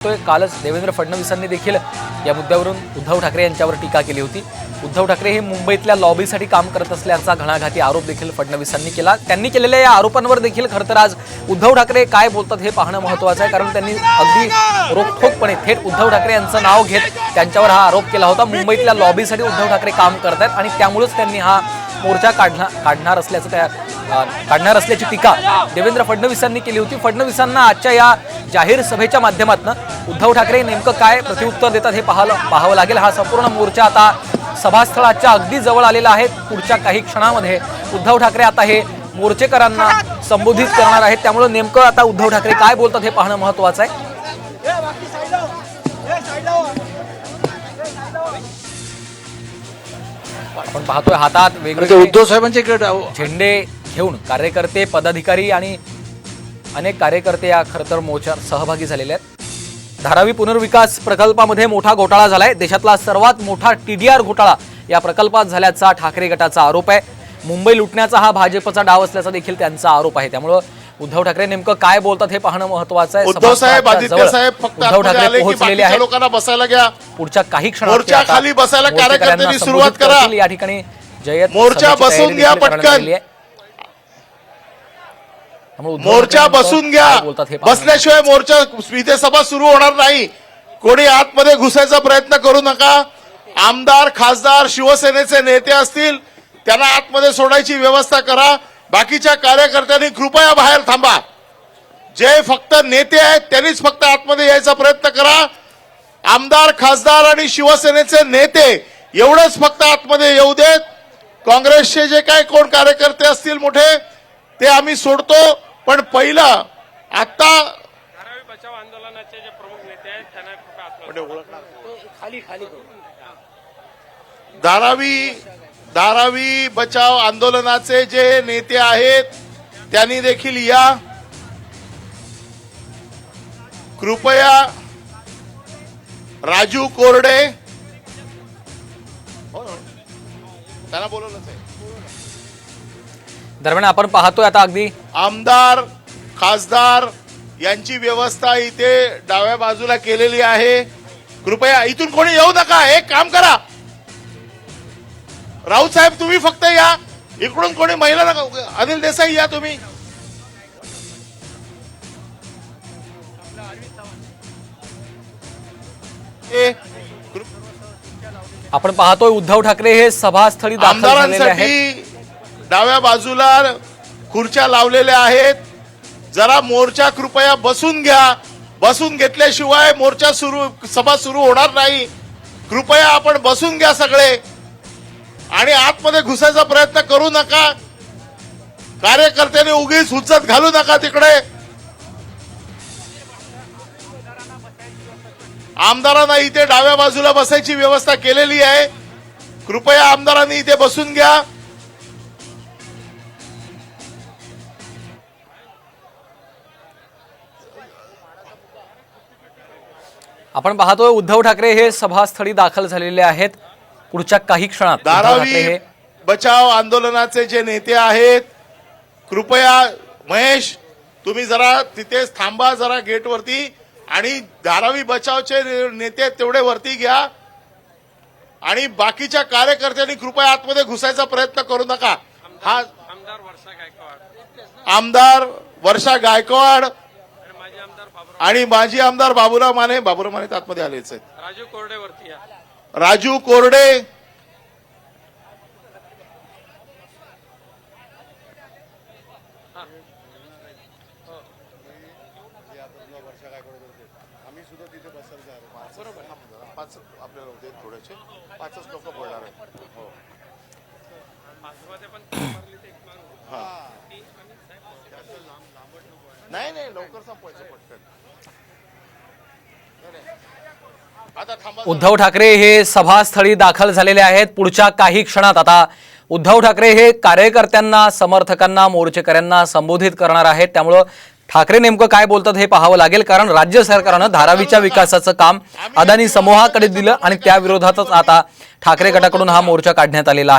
तो कालच देवेंद्र फडणवीसांनी देखील या मुद्द्यावरून उद्धव ठाकरे यांच्यावर टीका केली होती. उद्धव ठाकरे हे मुंबईतल्या लॉबीसाठी काम करत असल्याचा घणाघाती आरोप देखील फडणवीसांनी केला. त्यांनी केलेल्या या आरोपांवर देखील खरं तर आज उद्धव ठाकरे काय बोलतात हे पाहणं महत्त्वाचं आहे. कारण त्यांनी अगदी रोखोकपणे थेट उद्धव ठाकरे यांचं नाव घेत त्यांच्यावर हा आरोप केला होता. मुंबईतल्या लॉबीसाठी उद्धव ठाकरे काम करत आहेत आणि त्यामुळेच त्यांनी हा मोर्चा काढणार काढणार असल्याचं त्या काढणार असल्याची टीका देवेंद्र फडणवीसांनी केली होती. फडणवीसांना आजच्या या जाहीर सभेच्या माध्यमातून उद्धव ठाकरे नेमकं काय प्रत्युत्तर देतात हे पाहावं पाहावं लागेल. हा संपूर्ण मोर्चा आता सभास्थळाच्या अगदी जवळ आलेला आहे. पुढच्या काही क्षणामध्ये उद्धव ठाकरे आता हे मोर्चेकरांना संबोधित करणार आहेत. त्यामुळे नेमकं आता उद्धव ठाकरे काय बोलतात हे पाहणं महत्वाचं आहे. आपण पाहतोय हातात ते वेगवेगळे उद्धव अहो, झेंडे घेऊन कार्यकर्ते पदाधिकारी आणि अनेक कार्यकर्ते या खरं तर मोर्चात सहभागी झालेले आहेत. धारावी पुनर्विकास प्रकल्पामध्ये मोठा घोटाळा झालाय. देशातला सर्वात मोठा टीडीआर घोटाळा या प्रकल्पात झाल्याचा ठाकरे गटाचा आरोप आहे. मुंबई लुटण्याचा हा भाजपचा डाव असल्याचा देखील त्यांचा आरोप आहे. त्यामुळं उद्धव ठाकरे नेमकं काय बोलतात हे पाहणं महत्वाचं आहे. उद्धव साहेब आदित्य साहेब फक्त उद्धव ठाकरे पोहोचलेले आहेत. लोकांना बसायला घ्या. पुढच्या काही क्षणात खाली बसायला कार्यकर्त्यांनी सुरुवात करा. या ठिकाणी जयत मोर्चा बसून घ्या पटकन. आलेली आहे. त्यामुळे उद्धव मोर्चा बसून घ्या. बसल्याशिवाय मोर्चा इथे सभा सुरू होणार नाही. कोणी आतमध्ये घुसायचा प्रयत्न करू नका. आमदार खासदार शिवसेनेचे नेते असतील त्यांना आतमध्ये सोडायची व्यवस्था करा. बाकीच्या कार्यकर्त्यांनी कृपया बाहेर थांबा. जे फक्त नेते आहेत त्यांनीच फक्त आतमध्ये यायचा प्रयत्न करा. आमदार खासदार आणि शिवसेनेचे नेते एवढंच फक्त आतमध्ये येऊ देत. काँग्रेसचे जे काही कोण कार्यकर्ते असतील मोठे ते आम्ही सोडतो. पण पहिलं आता धारावी बचाव आंदोलनाचे जे प्रमुख नेते आहेत त्यांना कृपया आत्मसात धारावी धारावी बचाव आंदोलनाचे जे नेते आहेत त्यांनी देखील या. कृपया राजू कोरडे. हो ना? त्यांना बोलवलंच आहे. दरम्यान आपण पाहतोय आता अगदी आमदार खासदार यांची व्यवस्था इथे डाव्या बाजूला केलेली आहे. कृपया इथून कोणी येऊ नका एक काम करा. राऊत साहेब तुम्ही फक्त या. इकडून कोणी महिला नका अनिल देसाई या तुम्ही. आपण पाहतोय उद्धव ठाकरे हे सभास्थळी दाखल झालेले आहेत. आमदारांसाठी डाव्या बाजूला खुर्च्या लावलेल्या आहेत. जरा मोर्चा कृपया बसून घ्या. बसून घेतल्याशिवाय मोर्चा सुरू सभा सुरू होणार नाही. कृपया आपण बसून घ्या सगळे. आणि आतमध्ये घुसायचा प्रयत्न करू नका. कार्यकर्त्यांनी उगीच हुज्जत घालू नका तिकडे. आमदारांना इथे डाव्या बाजूला बसायची व्यवस्था केलेली आहे. कृपया आमदारांनी इथे बसून घ्या. आपण पाहतोय उद्धव ठाकरे हे सभास्थळी दाखल झालेले आहेत. पुढच्या काही क्षणात धारावी बचाव आंदोलनाचे जे नेते आहेत कृपया महेश तुम्ही जरा तिथेच थांबा जरा गेटवरती आणि धारावी बचावचे नेते तेवढे वरती घ्या. आणि बाकीच्या कार्यकर्त्यांनी कृपया आतमध्ये घुसायचा प्रयत्न करू नका. हा आमदार वर्षा गायकवाड. आमदार वर्षा गायकवाड आणि माजी आमदार बाबुराव माने बाबुराव माने आतमध्ये आलेच आहेत. राजू कोरडेवरती या. राजू कोरडे. पाच आपल्याला होते थोडेसे. पाचच लोक बोलणार आहेत. हो पाचमध्ये पण भरली ते एक मागणी. नाही नाही लवकर संपवायचं पटकन. आता थांबा. उद्धव ठाकरे हे सभास्थळी दाखल झालेले आहेत. पुढच्या काही क्षणात आता उद्धव ठाकरे हे कार्यकर्त्यांना समर्थकांना मोर्चेकऱ्यांना संबोधित करणार आहेत. त्यामुळं ठाकरे नेमकं काय बोलतात हे पाहावं लागेल कारण राज्य सरकारनं धारावीच्या विकासाचं काम अदानी समूहाकडे दिलं आणि त्या विरोधातच आता ठाकरे गटाकडून हा मोर्चा काढण्यात आलेला आहे.